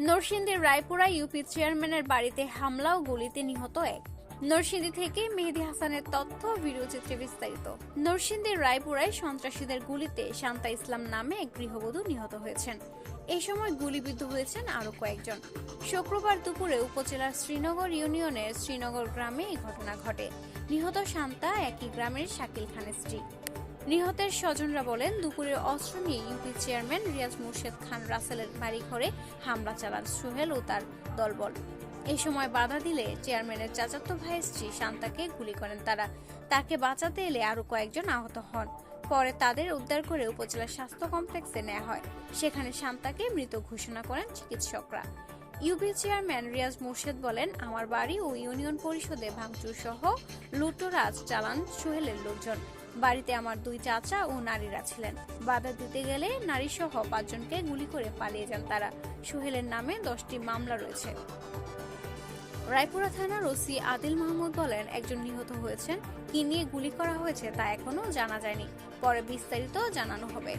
নরসিংদীর রায়পুরা ইউপি চেয়ারম্যানের বাড়িতে হামলা ও গুলিতে নিহত এক। নরসিংদী থেকে মেহেদি হাসানের তথ্য, ভিডিও বিস্তারিত। নরসিংদীর রায়পুরায় সন্ত্রাসীদের গুলিতে শান্তা ইসলাম নামে এক গৃহবধূ নিহত হয়েছেন। এই সময় গুলিবিদ্ধ হয়েছেন আরও কয়েকজন। শুক্রবার দুপুরে উপজেলার শ্রীনগর ইউনিয়নের শ্রীনগর গ্রামে এই ঘটনা ঘটে। নিহত শান্তা একই গ্রামের শাকিল খানের স্ত্রী। নিহতের স্বজনরা বলেন দুপুরে অস্ত্র নিয়ে ইউপি চেয়ারম্যান রিয়াজ মুর্শেদ খান রাসেলের বাড়িঘরে হামলা চালান সোহেল ও তার দলবল। এ সময় বাধা দিলে চেয়ারম্যানের চাচাতো ভাই স্ত্রী শান্তাকে গুলি করেন তারা। তাকে বাঁচাতে এলে আরও কয়েকজন আহত হন। পরে তাদের উদ্ধার করে উপজেলা স্বাস্থ্য কমপ্লেক্সে নেওয়া হয়। সেখানে শান্তাকে মৃত ঘোষণা করেন চিকিৎসকরা। ইউপি চেয়ারম্যান রিয়াজ মুর্শেদ বলেন, আমার বাড়ি ও ইউনিয়ন পরিষদে ভাঙচুর সহ লুটোরাজ চালান সোহেলের লোকজন। বাড়িতে আমার দুই চাচা ও নারীরা ছিলেন। বাধা দিতে গেলে নারী সহ পাঁচজনকে গুলি করে পালিয়ে যান তারা। সোহেলের নামে দশটি মামলা রয়েছে। রায়পুরা থানার ওসি আদিল মাহমুদ বলেন, একজন নিহত হয়েছেন। কি নিয়ে গুলি করা হয়েছে তা এখনও জানা যায়নি। পরে বিস্তারিত জানানো হবে।